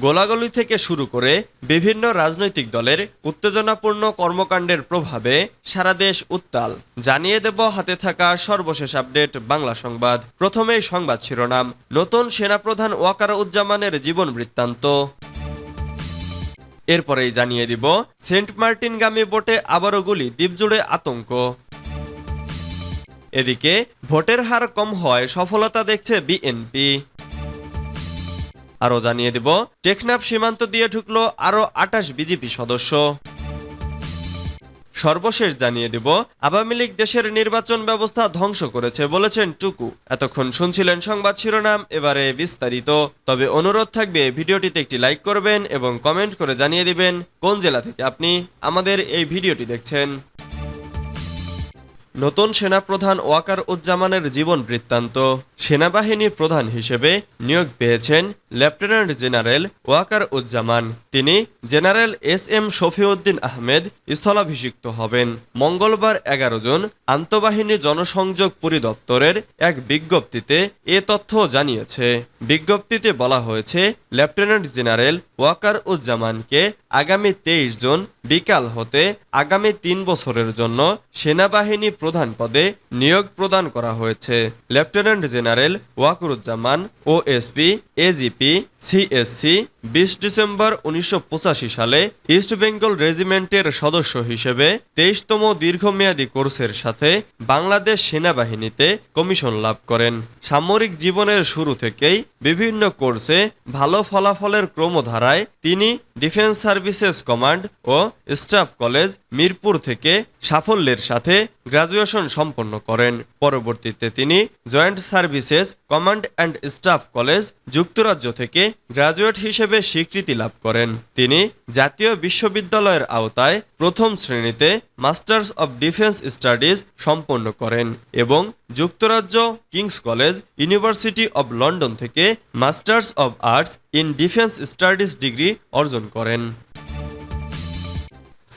গোলাগুলি থেকে শুরু করে বিভিন্ন রাজনৈতিক দলের উত্তেজনাপূর্ণ কর্মকাণ্ডের প্রভাবে সারা দেশ উত্তাল। জানিয়ে দেব হাতে থাকা সর্বশেষ আপডেট বাংলা সংবাদ। প্রথমেই সংবাদ শিরোনাম। নতুন সেনাপ্রধান ওয়াকার উজ্জামানের জীবন বৃত্তান্ত। এরপরেই জানিয়ে দিব, সেন্ট মার্টিনগামী বোটে আবারও গুলি, দ্বীপজুড়ে আতঙ্ক। এদিকে, ভোটের হার কম হয় সফলতা দেখছে বিএনপি। আরও জানিয়ে দিব, টেকনাফ সীমান্ত দিয়ে ঢুকলো আরও আটাশ বিজেপি সদস্য। সর্বশেষ জানিয়ে দিব, আওয়ামী লীগ দেশের নির্বাচন ব্যবস্থা ধ্বংস করেছে বলেছেন টুকু। এতক্ষণ শুনছিলেন সংবাদ শিরোনাম, এবারে বিস্তারিত। তবে অনুরোধ থাকবে, ভিডিওটিতে একটি লাইক করবেন এবং কমেন্ট করে জানিয়ে দিবেন কোন জেলা থেকে আপনি আমাদের এই ভিডিওটি দেখছেন। নতুন সেনাপ্রধান ওয়াকার উজ্জামানের জীবন বৃত্তান্ত। সেনাবাহিনী প্রধান হিসেবে নিয়োগ পেয়েছেন লেফটেন্যান্ট জেনারেল ওয়াকার উজ্জামান। তিনি general S M Shafiuddin Ahmed স্থলাভিষিক্ত হবেন। মঙ্গলবার এগারো জন আন্তঃবাহিনী জনসংযোগ পরিদপ্তরের এক বিজ্ঞপ্তিতে এ তথ্য জানিয়েছে। বিজ্ঞপ্তিতে বলা হয়েছে, লেফটেন্যান্ট জেনারেল ওয়াকার উজ্জামানকে আগামী তেইশ জন বিকাল হতে আগামী তিন বছরের জন্য সেনাবাহিনী প্রধান পদে নিয়োগ প্রদান করা হয়েছে। Lieutenant general Wakuruzzaman, OSP, AGP, CSC বিশ ডিসেম্বর উনিশশো পঁচাশি সালে ইস্ট বেঙ্গল রেজিমেন্টের সদস্য হিসেবে তেইশতম দীর্ঘমেয়াদী কোর্সের সাথে বাংলাদেশ সেনাবাহিনীতে কমিশন লাভ করেন। সামরিক জীবনের শুরু থেকেই বিভিন্ন কোর্সে ভালো ফলাফলের ক্রমধারায় তিনি ডিফেন্স সার্ভিসেস কমান্ড ও স্টাফ কলেজ মিরপুর থেকে সাফল্যের সাথে গ্রাজুয়েশন সম্পন্ন করেন। পরবর্তীতে তিনি joint services command and staff college যুক্তরাজ্য থেকে গ্রাজুয়েট হিসেবে স্বীকৃতি লাভ করেন। তিনি জাতীয় বিশ্ববিদ্যালয়ের আওতায় প্রথম শ্রেণীতে মাস্টার্স অব ডিফেন্স স্টাডিজ সম্পন্ন করেন এবং যুক্তরাজ্য King's college university of London থেকে masters of arts in defence studies degree অর্জন করেন।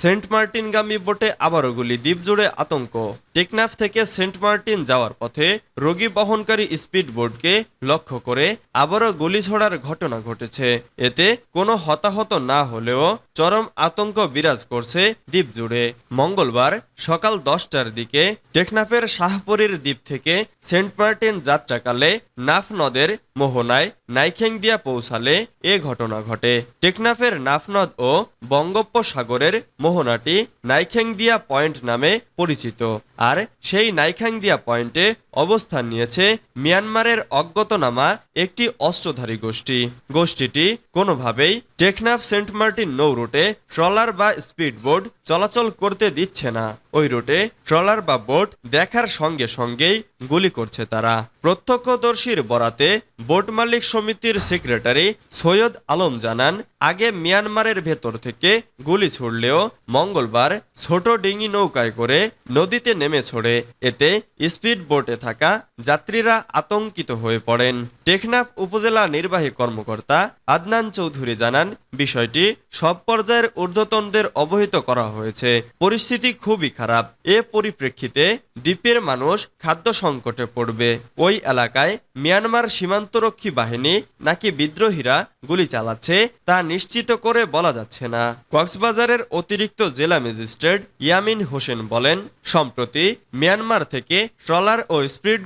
সেন্ট মার্টিনগামী বোটে আবারও গুলি দ্বীপজুড়ে আতঙ্ক। টেকনাফ থেকে সেন্ট মার্টিন যাওয়ার পথে রোগী বহনকারী স্পিড বোটকে লক্ষ্য করে আবারও গুলি ছোড়ার ঘটনা ঘটেছে। এতে কোনো হতাহত না হলেও চরম আতঙ্ক বিরাজ করছে দ্বীপ জুড়ে। মঙ্গলবার সকাল দশটার দিকে টেকনাফের শাহপরীর দ্বীপ থেকে সেন্ট মার্টিন যাত্রাকালে নাফ নদের মোহনায় নাইখেংদিয়া পৌঁছালে এ ঘটনা ঘটে। টেকনাফের নাফনদ ও বঙ্গোপসাগরের মোহনাটি নাইখেংদিয়া পয়েন্ট নামে পরিচিত। আর সেই নাইখাংদিয়া পয়েন্টে অবস্থান নিয়েছে মিয়ানমারের অজ্ঞতনামা একটি অস্ত্রধারী গোষ্ঠী। গোষ্ঠীটি কোনোভাবেই টেকনাফ সেন্ট মার্টিন নৌ রুটে ট্রলার বা স্পিড বোট চলাচল করতে দিচ্ছে না। ওই রুটে ট্রলার বা বোট দেখার সঙ্গে সঙ্গেই গুলি করছে তারা। প্রত্যক্ষদর্শীর বরাতে বোট মালিক সমিতির সেক্রেটারি সৈয়দ আলম জানান, আগে মিয়ানমারের ভেতর থেকে গুলি ছুড়লেও মঙ্গলবার ছোট ডিঙি নৌকায় করে নদীতে নেমে ছড়ে। এতে স্পিড বোটে থাকা যাত্রীরা আতঙ্কিত হয়ে পড়েন। টেকনাফ উপজেলা নির্বাহী কর্মকর্তা আদনান চৌধুরী জানান, বিষয়টি সব পর্যায়ের ঊর্ধ্বতনদের অবহিত করা হয়েছে। পরিস্থিতি খুবই খারাপ। এ পরিপ্রেক্ষিতে দ্বীপের মানুষ খাদ্য সংকটে পড়বে। ওই এলাকায় মিয়ানমার সীমান্তরক্ষী বাহিনী নাকি বিদ্রোহীরা গুলি চালাচ্ছে তা নিশ্চিত করে বলা যাচ্ছে না। কক্সবাজারের অতিরিক্ত জেলা ম্যাজিস্ট্রেট ইয়ামিন হোসেন বলেন, সম্প্রতি মিয়ানমার থেকে ট্রলার ও স্পিড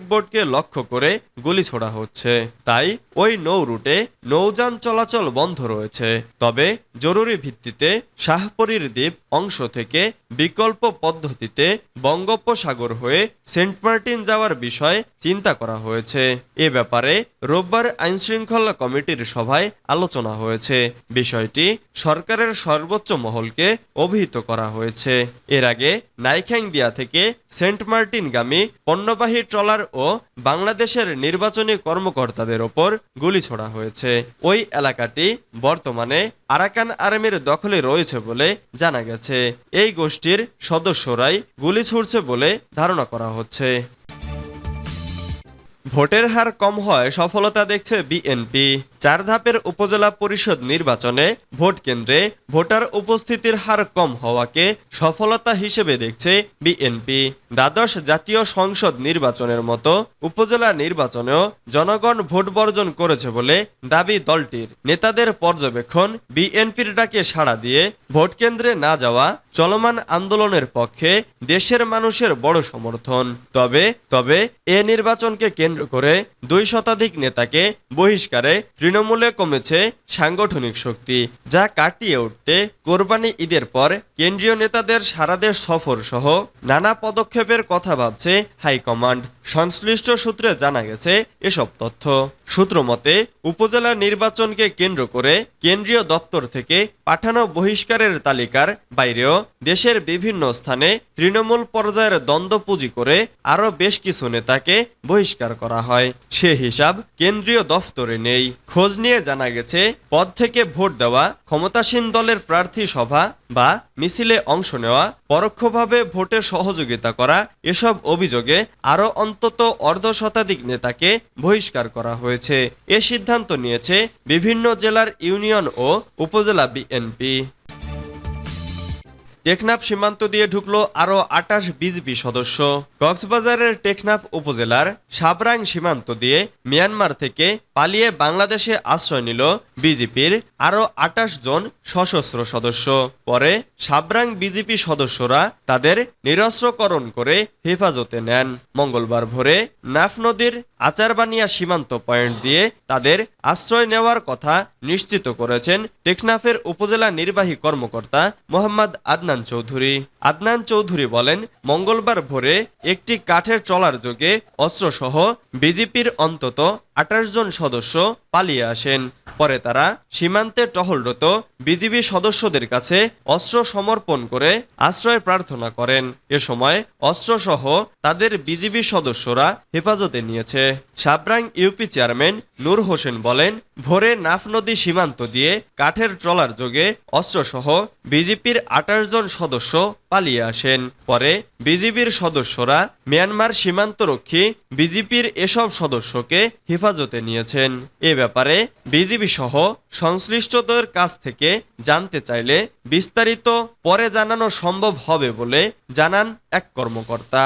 লক্ষ্য করে গুলি ছোড়া হচ্ছে। তাই ওই নৌ রুটে নৌযান চলাচল বন্ধ রয়েছে। তবে জরুরি ভিত্তিতে শাহপরীর দ্বীপ অংশ থেকে বিকল্প পদ্ধতিতে বঙ্গোপসাগর হয়ে সেন্ট মার্টিন যাওয়ার বিষয়ে চিন্তা করা হয়েছে। এ ব্যাপারে রোববার আইনশৃঙ্খলা কমিটির সভায় আলোচনা হয়েছে। বিষয়টি সরকারের সর্বোচ্চ মহলকে অভিহিত করা হয়েছে। এর আগে নাইখ্যাংদিয়া থেকে সেন্ট মার্টিনগামী পণ্যবাহী ট্রলার ও বাংলাদেশের নির্বাচনী কর্মকর্তাদের ওপর গুলি ছোড়া হয়েছে। ওই এলাকাটি বর্তমানে আরাকান আর্মির দখলে রয়েছে বলে জানা গেছে। এই গোষ্ঠীর সদস্যরাই গুলি ছুড়ছে বলে ধারণা করা হচ্ছে। ভোটের হার কম হয় সফলতা দেখছে বিএনপি। চার ধাপের উপজেলা পরিষদ নির্বাচনে ভোট কেন্দ্রে ভোটার উপস্থিতির হার কম হওয়াকে সফলতা হিসেবে দেখছে বিএনপি। দ্বাদশ জাতীয় সংসদ নির্বাচনের মতো উপজেলা নির্বাচনেও জনগণ ভোট বর্জন করেছে বলে দাবি দলটির। নেতাদের পর্যবেক্ষণ বিএনপির ডাকে সাড়া দিয়ে ভোট কেন্দ্রে না যাওয়া চলমান আন্দোলনের পক্ষে দেশের মানুষের বড় সমর্থন। তবে তবে এ নির্বাচনকে কেন্দ্র করে দুই শতাধিক নেতাকে বহিষ্কারে তৃণমূলে কমেছে সাংগঠনিক শক্তি যা কাটিয়ে উঠতে কোরবানি ঈদের পর কেন্দ্রীয় নেতাদের সারাদেশ সফর সহ নানা পদক্ষেপের কথা ভাবছে হাইকমান্ড। সংশ্লিষ্ট সূত্রে জানা গেছে এসব তথ্য। সূত্র মতে, উপজেলা নির্বাচনকে কেন্দ্র করে কেন্দ্রীয় দপ্তর থেকে পাঠানো বহিষ্কারের তালিকার বাইরেও দেশের বিভিন্ন স্থানে তৃণমূল পর্যায়ের দ্বন্দ্ব পুঁজি করে আরও বেশ কিছু নেতাকে বহিষ্কার করা হয়। সে হিসাব কেন্দ্রীয় দফতরে নেই। খোঁজ নিয়ে জানা গেছে, পদ থেকে ভোট দেওয়া ক্ষমতাসীন দলের প্রার্থী সভা বা মিছিলে অংশ নেওয়া, পরোক্ষভাবে ভোটে সহযোগিতা করা, এসব অভিযোগে আরও অন্তত অর্ধ শতাধিক নেতাকে বহিষ্কার করা হয়েছে। এ সিদ্ধান্ত নিয়েছে বিভিন্ন জেলার ইউনিয়ন ও উপজেলা বিএনপি। টেকনাফ সীমান্ত দিয়ে ঢুকল আরও আটাশ বিজেপি সদস্য। কক্সবাজারের টেকনাফ উপজেলার সাবরাং সীমান্ত দিয়ে মিয়ানমার থেকে পালিয়ে বাংলাদেশে আশ্রয় নিল বিজেপির আরও আটাশ জন সশস্ত্র সদস্য। পরে সাবরাং বিজেপি সদস্যরা তাদের নিরস্ত্রকরণ করে হেফাজতে নেন। মঙ্গলবার ভোরে নাফ নদীর আচারবানিয়া সীমান্ত পয়েন্ট দিয়ে তাদের আশ্রয় নেওয়ার কথা নিশ্চিত করেছেন টেকনাফের উপজেলা নির্বাহী কর্মকর্তা মোহাম্মদ আদনান চৌধুরী। আদনান চৌধুরী বলেন, মঙ্গলবার ভোরে একটি কাঠের চলার যোগে অস্ত্রসহ বিজেপির অন্তত আঠাশ জন সদস্য পালিয়ে আসেন। পরে তারা সীমান্তে টহলরত বিজিবি সদস্যদের কাছে অস্ত্র সমর্পণ করে আশ্রয় প্রার্থনা করেন। এ সময় অস্ত্রসহ তাদের বিজিবি সদস্যরা হেফাজতে নিয়েছে। সাবরাং ইউপি চেয়ারম্যান নূর হোসেন বলেন, ভোরে নাফ নদী সীমান্ত দিয়ে কাঠের ট্রলার যোগে অস্ত্রসহ বিজেপির আঠাশ জন সদস্য পালিয়ে আসেন। পরে বিজেপির সদস্যরা মিয়ানমার সীমান্তরক্ষী বিজেপির এসব সদস্যকে হেফাজতে নিয়েছেন। এ ব্যাপারে বিজেপি সহ সংশ্লিষ্টদের কাছ থেকে জানতে চাইলে বিস্তারিত পরে জানানো সম্ভব হবে বলে জানান এক কর্মকর্তা।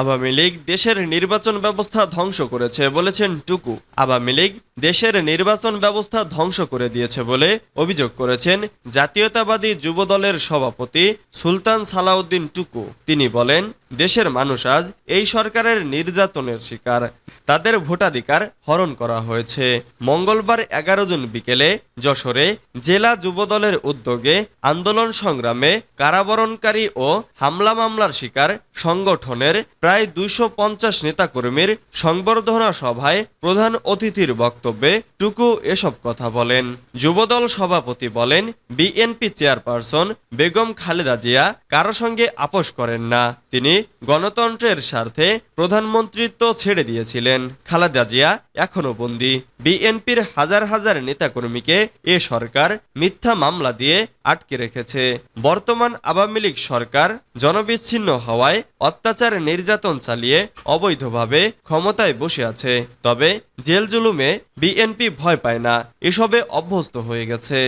আওয়ামী লীগ দেশের নির্বাচন ব্যবস্থা ধ্বংস করেছে বলেছেন টুকু। আওয়ামী লীগ দেশের নির্বাচন ব্যবস্থা ধ্বংস করে দিয়েছে বলে অভিযোগ করেছেন জাতীয়তাবাদী যুবদলের সভাপতি সুলতান সালাউদ্দিন টুকু। তিনি বলেন দেশের মানুষ আজ এই সরকারের নির্যাতনের শিকার। তাদের ভোটাধিকার হরণ করা হয়েছে। মঙ্গলবার এগারো জুন বিকেলে যশোরে জেলা যুবদলের উদ্যোগে আন্দোলন সংগ্রামে কারাবরণকারী ও হামলা মামলার শিকার সংগঠনের প্রায় দুইশো পঞ্চাশ নেতাকর্মীর সংবর্ধনা সভায় প্রধান অতিথির বক্তব্যে টুকু এসব কথা বলেন। যুবদল সভাপতি বলেন, বিএনপি চেয়ারপারসন বেগম খালেদা জিয়া কারও সঙ্গে আপোষ করেন না। তিনি গণতন্ত্রের স্বার্থে প্রধানমন্ত্রিত্ব ছেড়ে দিয়েছিলেন খালেদা জিয়া এখনও বন্দী। বিএনপির হাজার হাজার নেতাকর্মীকে এ সরকার মিথ্যা মামলা দিয়ে আটকে রেখেছে। বর্তমান আওয়ামী লীগ সরকার জনবিচ্ছিন্ন হওয়ায় অত্যাচার নির্যাতন চালিয়ে অবৈধভাবে ক্ষমতায় বসে আছে। তবে জেল জুলুমে বিএনপি ভয় পায় না, এসবে অভ্যস্ত হয়ে গেছে।